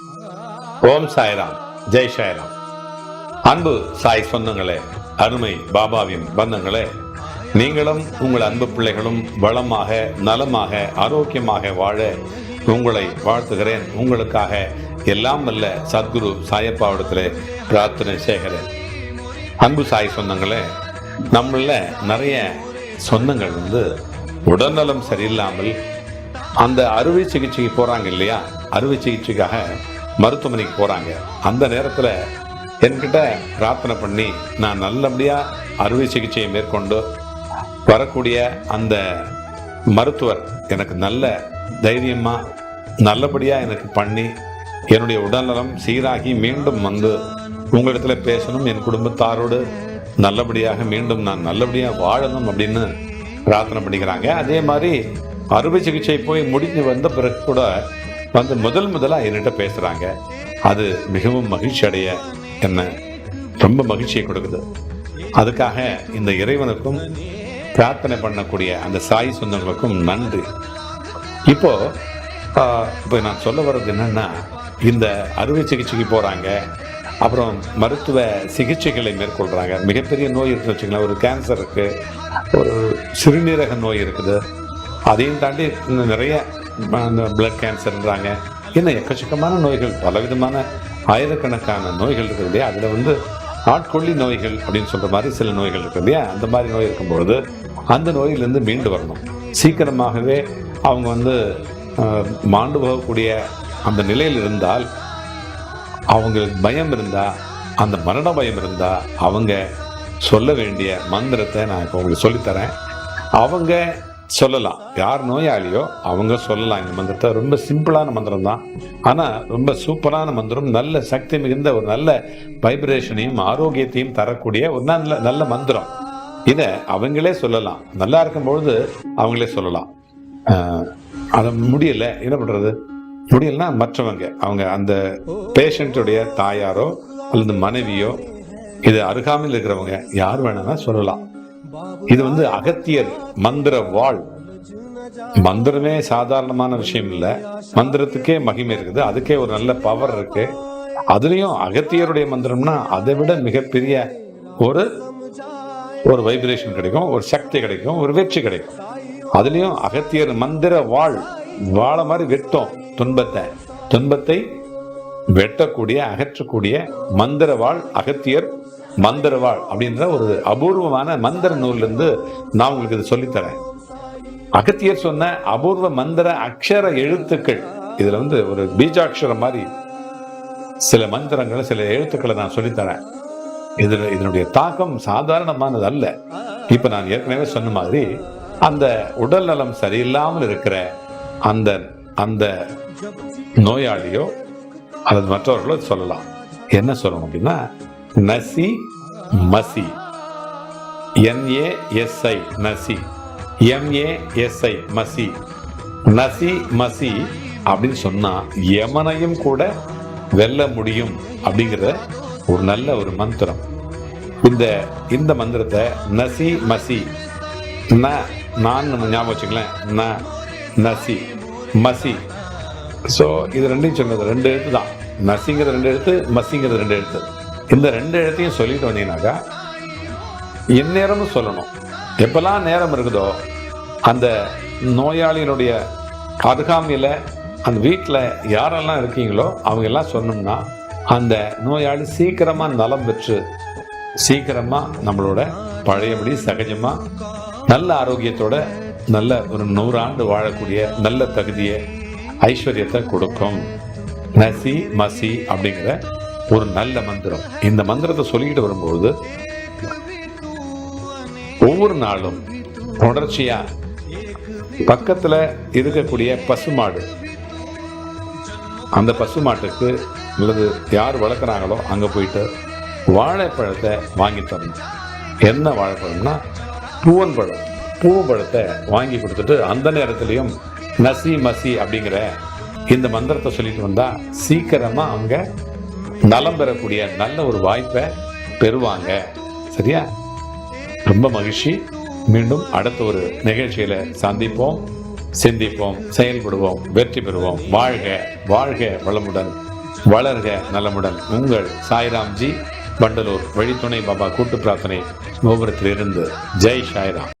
ஓம் சாய்ராம். ஜெய் சாய்ராம். அன்பு சாய் சொந்தங்களே அருமை பாபாவின் பந்தங்களே நீங்களும் உங்கள் அன்பு பிள்ளைகளும் வளமாக நலமாக ஆரோக்கியமாக வாழ உங்களை வாழ்த்துகிறேன். உங்களுக்காக எல்லாம் வல்ல சத்குரு சாயப்பாவிடத்திலே பிரார்த்தனை செய்கிறேன். அன்பு சாய் சொந்தங்களே நம்மள நிறைய சொந்தங்கள் வந்து உடல்நலம் சரியில்லாமல் அந்த அறுவை சிகிச்சைக்கு போகிறாங்க இல்லையா? அறுவை சிகிச்சைக்காக மருத்துவமனைக்கு போகிறாங்க அந்த நேரத்தில் என்கிட்ட பிரார்த்தனை பண்ணி நான் நல்லபடியாக அறுவை சிகிச்சையை மேற்கொண்டு வரக்கூடிய அந்த மருத்துவர் எனக்கு நல்ல தைரியமாக நல்லபடியாக எனக்கு பண்ணி என்னுடைய உடல்நலம் சீராகி மீண்டும் வந்து உங்களிடத்தில் பேசணும் என் குடும்பத்தாரோடு நல்லபடியாக மீண்டும் நான் நல்லபடியாக வாழணும் அப்படின்னு பிரார்த்தனை பண்ணிக்கிறாங்க. அதே மாதிரி அறுவை சிகிச்சை போய் முடிஞ்சு வந்த பிறகு கூட வந்து முதல் முதலாக என்கிட்ட பேசுகிறாங்க அது மிகவும் மகிழ்ச்சி அடைய என்ன ரொம்ப மகிழ்ச்சியை கொடுக்குது. அதுக்காக இந்த இறைவனுக்கும் பிரார்த்தனை பண்ணக்கூடிய அந்த சாய் சொந்தங்களுக்கும் நன்றி. இப்போ இப்போ நான் சொல்ல வர்றது என்னன்னா இந்த அறுவை சிகிச்சைக்கு போகிறாங்க அப்புறம் மருத்துவ சிகிச்சைகளை மேற்கொள்கிறாங்க மிகப்பெரிய நோய் இருக்குன்னு வச்சுக்கலாம் ஒரு கேன்சர் இருக்குது ஒரு சிறுநீரக நோய் இருக்குது. அதையும் தாண்டி இன்னும் நிறைய அந்த பிளட் கேன்சர்ன்றாங்க இன்னும் எக்கச்சக்கமான நோய்கள் பலவிதமான ஆயிரக்கணக்கான நோய்கள் இருக்குது இல்லையா? அதில் வந்து ஆட்கொள்ளி நோய்கள் அப்படின்னு சொல்கிற மாதிரி சில நோய்கள் இருக்குது இல்லையா? அந்த மாதிரி நோய் இருக்கும்பொழுது அந்த நோயிலிருந்து மீண்டு வரணும். சீக்கிரமாகவே அவங்க வந்து மாண்டு போகக்கூடிய அந்த நிலையில் இருந்தால் அவங்களுக்கு பயம் இருந்தால் அந்த மரண பயம் இருந்தால் அவங்க சொல்ல வேண்டிய மந்திரத்தை நான் இப்போ உங்களுக்கு சொல்லித்தரேன். அவங்க சொல்லலாம். யார் நோயாளியோ அவங்க சொல்லலாம். இந்த மந்திரத்தை ரொம்ப சிம்பிளான மந்திரம் தான். ஆனால் ரொம்ப சூப்பரான மந்திரம் நல்ல சக்தி மிகுந்த ஒரு நல்ல வைப்ரேஷனையும் ஆரோக்கியத்தையும் தரக்கூடிய ஒரு நல்ல நல்ல மந்திரம். இதை அவங்களே சொல்லலாம். நல்லா இருக்கும்பொழுது அவங்களே சொல்லலாம். அதை முடியலை. முடியல என்ன பண்ணுறது முடியலன்னா மற்றவங்க அவங்க அந்த பேஷண்ட்டுடைய தாயாரோ அல்லது மனைவியோ இது அருகாமையில் இருக்கிறவங்க யார் வேணா சொல்லலாம். இது வந்து அகத்தியர் மந்திர வாழ். மந்திரமே சாதாரணமான விஷயம் இல்லை. மந்திரத்துக்கே மகிமை இருக்குது. அதுக்கே ஒரு நல்ல பவர் இருக்கு. அதுலேயும் அகத்தியருடைய மந்திரம்னா அதை விட மிகப்பெரிய ஒரு ஒரு வைப்ரேஷன் கிடைக்கும் ஒரு சக்தி கிடைக்கும் ஒரு வெற்றி கிடைக்கும். அதுலயும் அகத்தியர் மந்திர வாழ். வாழ மாதிரி வெட்டும் துன்பத்தை. துன்பத்தை வெட்டக்கூடிய அகற்றக்கூடிய மந்திர வாழ் அகத்தியர் மந்திர வாழ் அப்படின்ற ஒரு அபூர்வமான மந்திர நூல்லேருந்து நான் உங்களுக்கு இது சொல்லித்தரேன். அகத்தியர் சொன்ன அபூர்வ மந்திர அக்ஷர எழுத்துக்கள் இதுல வந்து ஒரு பீஜாட்சரம் மாதிரி சில மந்திரங்களை சில எழுத்துக்களை நான் சொல்லித்தரேன். இதுல இதனுடைய தாக்கம் சாதாரணமானது அல்ல. இப்ப நான் ஏற்கனவே சொன்ன மாதிரி அந்த உடல் நலம் சரியில்லாமல் இருக்கிற அந்த அந்த நோயாளியோ அல்லது மற்றவர்களோ சொல்லலாம். என்ன சொல்லணும் அப்படின்னா நசி மசி. என்ஏஎஸ்ஐ நசி. எம்ஏஎஸ்ஐ மசி. நசி மசி அப்படின்னு சொன்னா யமனையும் கூட வெல்ல முடியும் அப்படிங்கிற ஒரு நல்ல ஒரு மந்திரம். இந்த இந்த மந்திரத்தை நசி மசி. ந நான் ஞாபகம் வச்சுங்களேன் ந நசி மசி. ஸோ இது ரெண்டையும் சொன்னது ரெண்டு எழுத்து தான். நசிங்கிறது ரெண்டு எழுத்து மசிங்கிறது ரெண்டு எழுத்து. இந்த ரெண்டு எழுத்தையும் சொல்லிட்டு வந்தீங்கன்னாக்கா எந்நேரமும் சொல்லணும். எப்பெல்லாம் நேரம் இருக்குதோ அந்த நோயாளியினுடைய அருகாமையில் அந்த வீட்டில் யாரெல்லாம் இருக்கீங்களோ அவங்க எல்லாம் சொன்னோம்னா அந்த நோயாளி சீக்கிரமாக நலம் பெற்று சீக்கிரமாக நம்மளோட பழையபடி சகஜமாக நல்ல ஆரோக்கியத்தோட நல்ல ஒரு நூறாண்டு வாழக்கூடிய நல்ல தகுதியை ஐஸ்வர்யத்தை கொடுக்கும். நசி மசி அப்படிங்கிற ஒரு நல்ல மந்திரம். இந்த மந்திரத்தை சொல்லிக்கிட்டு வரும்போது ஒவ்வொரு நாளும் தொடர்ச்சியா பக்கத்துல இருக்கக்கூடிய பசுமாடு அந்த பசுமாட்டுக்கு அல்லது யார் வளர்க்குறாங்களோ அங்க போயிட்டு வாழைப்பழத்தை வாங்கி தரணும். என்ன வாழைப்பழம்னா பூவன் பழம் பூவம்பழத்தை வாங்கி கொடுத்துட்டு அந்த நேரத்துலையும் நசி மசி அப்படிங்கிற இந்த மந்திரத்தை சொல்லிட்டு வந்தா சீக்கிரமா அவங்க நலம் பெறக்கூடிய நல்ல ஒரு வாய்ப்பை பெறுவாங்க. சரியா? ரொம்ப மகிழ்ச்சி. மீண்டும் அடுத்த ஒரு நிகழ்ச்சியில சந்திப்போம் சிந்திப்போம் செயல்படுவோம் வெற்றி பெறுவோம். வாழ்க வாழ்க வளமுடன் வளர்க நலமுடன். உங்கள் சாய்ராம்ஜி வண்டலூர் வழித்துணை பாபா கூட்டு பிரார்த்தனை கோபுரத்திலிருந்து. ஜெய் சாய்ராம்.